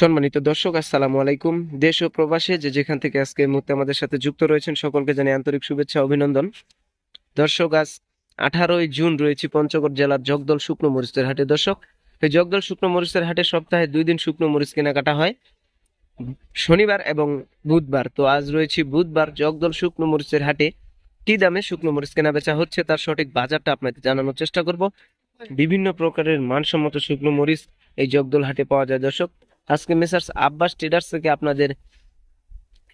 সম্মানিত দর্শক, আসসালামু আলাইকুম। দেশ ও প্রবাসে যে যেখান থেকে আজকে মুহূর্তে আমাদের সাথে যুক্ত রয়েছেন, সকলকে জানাই আন্তরিক শুভেচ্ছা, অভিনন্দন। দর্শক, আজ আঠারোই জুন রয়েছে পঞ্চগড় জেলার জগদল শুকনো মরিচের হাটে। দর্শক, এই জগদল শুকনো মরিচের হাটে সপ্তাহে দুই দিন শুকনো মরিচ কেনাকাটা হয়। শনিবার এবং বুধবার, তো আজ রয়েছে বুধবার জগদল শুকনো মরিচের হাটে। কি দামে শুকনো মরিচ কেনা বেচা হচ্ছে তার সঠিক বাজারটা আপনাকে জানানোর চেষ্টা করব। বিভিন্ন প্রকারের মানসম্মত শুকনো মরিচ এই জগদল হাটে পাওয়া যায়। দর্শক আজকে মেসার্স আব্বাস ট্রেডার্স থেকে আপনাদের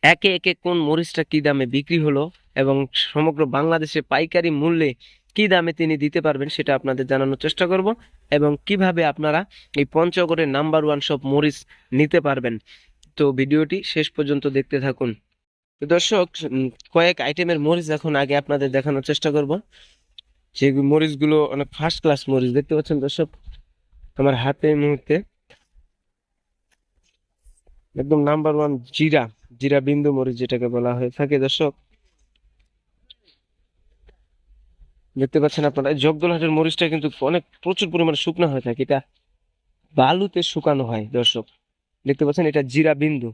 একে একে কোন মরিচটা কি দামে বিক্রি হলো এবং সমগ্র বাংলাদেশে পাইকারি মূল্যে কি দামে তিনি দিতে পারবেন সেটা আপনাদের জানানোর চেষ্টা করব এবং কীভাবে আপনারা এই পঞ্চগড়ের নাম্বার ওয়ান সব মরিচ নিতে পারবেন। তো ভিডিওটি শেষ পর্যন্ত দেখতে থাকুন। দর্শক কয়েক আইটেমের মরিচ এখন আগে আপনাদের দেখানোর চেষ্টা করব। যে মরিচগুলো অনেক ফার্স্ট ক্লাস মরিচ, দেখতে পাচ্ছেন দর্শক? আমার হাতে মুহূর্তে একদম নাম্বার ওয়ান জিরা জিরা বিন্দু মরিচ যেটাকে বলা হয়ে থাকে, দর্শক। দেখতে পাচ্ছেন আপনারা জগদলহাটের মরিচটা কিন্তু অনেক প্রচুর পরিমাণে শুকনো হয়ে থাকে। এটা বালুতে শুকানো হয়, দর্শক। দেখতে পাচ্ছেন, এটা জিরা বিন্দু।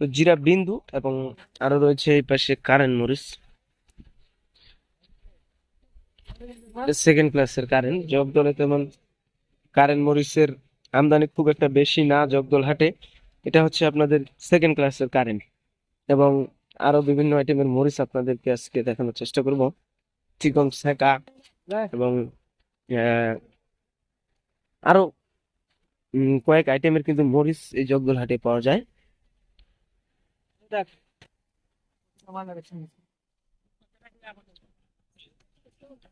তো জিরা বিন্দু এবং আরও রয়েছে এই পাশে কারেন্ট মরিচ। সেকেন্ড ক্লাসের কারেন্ট জগদলে তেমন কারেন্ট মরিচের আমদানি খুব একটা বেশি না জগদল হাটে। এটা হচ্ছে আপনাদের সেকেন্ড ক্লাসের কারেন্ট এবং আরও বিভিন্ন আইটেমের মরিচ আপনাদেরকে আজকে দেখানোর চেষ্টা করব। চিকন সেকা এবং আহ, আরও উম, কয়েক আইটেমের কিন্তু মরিচ এই জগদল হাটে পাওয়া যায়।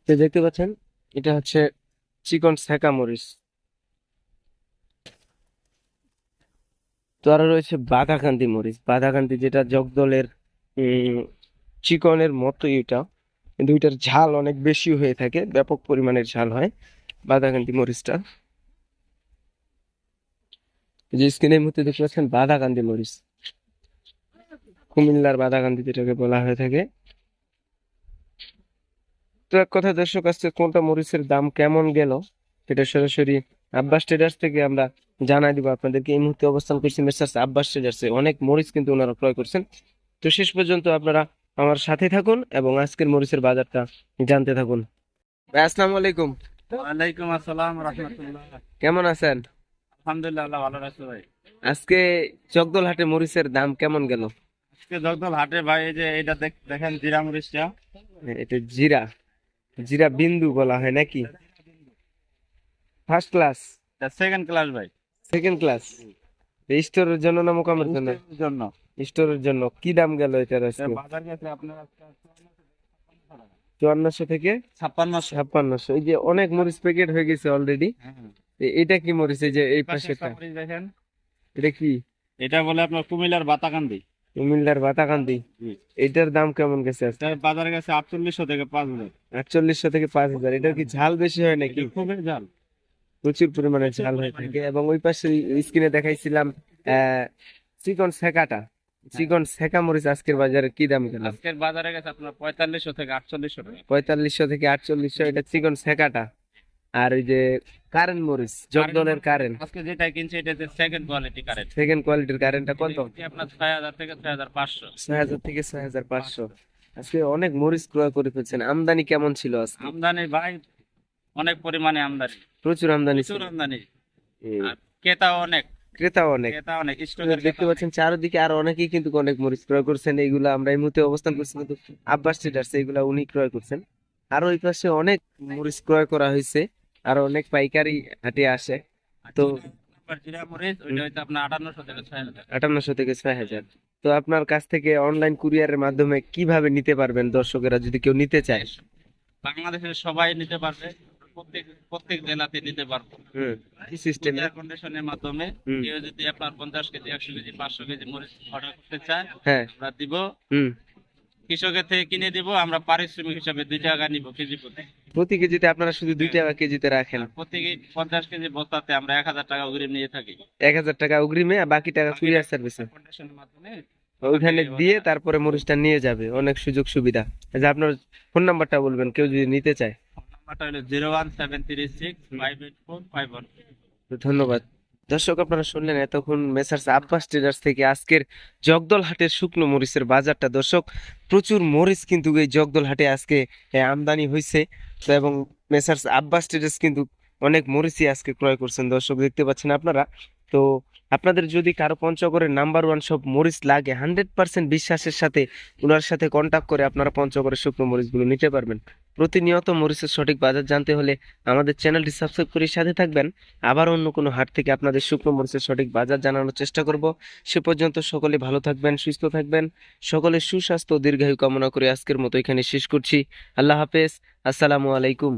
দেখতে পাচ্ছেন এটা হচ্ছে চিকন সেকা মরিচ। তো আরও রয়েছে বাঘাকান্দি মরিচ। বাঘাকান্দি যেটা জগদলের চিকনের মতো এটা। এটার ঝাল অনেক বেশি হয়ে থাকে, ব্যাপক পরিমাণের ঝাল হয় বাঘাকান্দি মরিচটা। যে স্ক্রিনের মধ্যে দেখতে পাচ্ছেন বাঘাকান্দি মরিচ। কুমিল্লার বাদাকান্দি যেটাকে বলা হয়ে থাকে। তো এক কথা দর্শক, আজকে কোনটা মরিচের দাম কেমন গেল, সেটা সরাসরি আব্বাস ট্রেডার্স থেকে আমরা জানাই দিব আপনাদেরকে এই মুহূর্তে অবস্থান করছি মেসার্স আব্বাস ট্রেডার্সে অনেক মরিচ কিন্তু ওনারা ক্রয় করছেন। তো শেষ পর্যন্ত আপনারা আমার সাথে থাকুন এবং আজকের মরিচের বাজারটা জানতে থাকুন। ভাই আসসালামু আলাইকুম। ওয়ালাইকুম আসসালাম রহমতুল্লাহ। কেমন আছেন? আলহামদুলিল্লাহ ভালো রাখছে ভাই। আজকে জগদল হাটে মরিচের দাম কেমন গেল? আজকে জগদল হাটে ভাই এই যে এটা দেখ- দেখেন জিরা মরিচটা। এটা জিরা। জিরা বিন্দু বলা হয় নাকি? ফার্স্ট ক্লাস এটা সেকেন্ড ক্লাস ভাই সেকেন্ড ক্লাস স্টোরের জন্য না মোকামের জন্য? জন্য। স্টোরের জন্য। কি দাম গেল এটার আজকে? বাজার গেছে আপনার চুয়ান্নশো থেকে ছাপ্পান্নশো। ছাপ্পান্নশো। এই যে অনেক মরিচ প্যাকেট হয়ে গেছে অলরেডি এটা কি মরিচ? এই যে এই পাশে দেখেন। এটা কি? এটা বলে আপনার কুমিল্লার বাতাকান্দি। কুমিল্লার বাতাকান্দি। এটার দাম কেমন গেছে বাজার গেছে আটচল্লিশশো থেকে পাঁচ হাজার। আটচল্লিশশো থেকে পাঁচ হাজার। এটার কি ঝাল বেশি হয় নাকি? খুবই জাল প্রচুর পরিমাণে ঝাল হয়ে থাকে এবং ওই পাশে স্ক্রিনে দেখাইছিলাম চিকন সেকাটা। চিকন সেকা মরিচ আজকের বাজারে কি দাম গেল? আজকের বাজারে গেছে আপনার পঁয়তাল্লিশশো থেকে আটচল্লিশশো টাকা। পঁয়তাল্লিশশো থেকে আটচল্লিশশো এটা চিকন সেকাটা। আর ওই যে কারেন্ট মরিচ জগদলের কারেন্ট। আজকে যেটা কিনছে এটা যে সেকেন্ড কোয়ালিটি কারেন্ট। সেকেন্ড কোয়ালিটির কারেন্টটা কত? আপনার ছয় হাজার থেকে ছয় হাজার পাঁচশো। ছয় হাজার থেকে ছয় হাজার পাঁচশো। আজকে অনেক মরিচ ক্রয় করে ফেলছেন। আমদানি কেমন ছিল আজকে? আমদানি ভাই অনেক পরিমাণে আমদানি। প্রচুর আমদানি প্রচুর আমদানি। আর ক্রেতা অনেক। ক্রেতা অনেক। ক্রেতা অনেক স্টকের দেখতে পাচ্ছেন চারিদিকে আর অনেকেই কিন্তু অনেক মরিচ ক্রয় করছেন। এইগুলা আমরা এই মুহূর্তে অবস্থান করছি কিন্তু আব্বাস ট্রেডার্স এইগুলা উনি ক্রয় করছেন। আর ওই পাশে অনেক মরিচ ক্রয় করা হয়েছে। আর অনেক পাইকারি হাটে আসে। তো আটান্নশো থেকে ছয় হাজার তো আপনার কাছ থেকে অনলাইন কুরিয়ারের মাধ্যমে কীভাবে নিতে পারবেন দর্শকেরা যদি কেউ নিতে চায়? বাংলাদেশের সবাই নিতে পারবে। প্রত্যেক প্রত্যেক জেলাতে নিতে পারব। সিস্টেম কুরিয়ার কন্ডিশনের মাধ্যমে কেউ যদি আপনার পঞ্চাশ কেজি একশো কেজি পাঁচশো কেজি মরিচ অর্ডার করতে চায় হ্যাঁ। আমরা দিব। কৃষকের থেকে কিনে দিব আমরা পারিশ্রমিক হিসাবে দুই টাকা নিব কেজি প্রতি। প্রতি কেজিতে আপনারা শুধু দুই টাকা কেজিতে রাখেন? প্রতি পঞ্চাশ কেজি বস্তাতে আমরা এক হাজার টাকা অগ্রিম নিয়ে থাকি। এক হাজার টাকা অগ্রিমে আর বাকি টাকা কুরিয়ার সার্ভিসে? মাধ্যমে ওইখানে দিয়ে তারপরে মরিচটা নিয়ে যাবে অনেক সুযোগ সুবিধা। যে আপনার ফোন নাম্বারটা বলবেন কেউ যদি নিতে চায়। ধন্যবাদ। দর্শক, আপনারা শুনলেন এতক্ষণ মেসার্স আব্বাস ট্রেডার্স থেকে আজকের জগদল হাটের শুকনো মরিচের বাজারটা। দর্শক, প্রচুর মরিচ কিন্তু এই জগদল হাটে আজকে আমদানি হয়েছে তো এবং মেসার্স আব্বাস ট্রেডার্স কিন্তু অনেক মরিচই আজকে ক্রয় করছেন। দর্শক, দেখতে পাচ্ছেন আপনারা? তো আপনাদের যদি কারও পঞ্চগড়ের নাম্বার ওয়ান সব মরিচ লাগে, হান্ড্রেড পার্সেন্ট বিশ্বাসের সাথে ওনার সাথে কন্ট্যাক্ট করে আপনারা পঞ্চগড়ের শুকনো মরিচগুলো নিতে পারবেন। প্রতিনিয়ত মরিচের সঠিক বাজার জানতে হলে আমাদের চ্যানেলটি সাবস্ক্রাইব করে সাথে থাকবেন। আবার অন্য কোনো হাট থেকে আপনাদের শুকনো মরিচের সঠিক বাজার জানানোর চেষ্টা করব। সে পর্যন্ত সকলে ভালো থাকবেন, সুস্থ থাকবেন। সকলে সুস্বাস্থ্য দীর্ঘায়ু কামনা করে আজকের মতো এখানে শেষ করছি। আল্লাহ হাফেজ। আসসালামু আলাইকুম।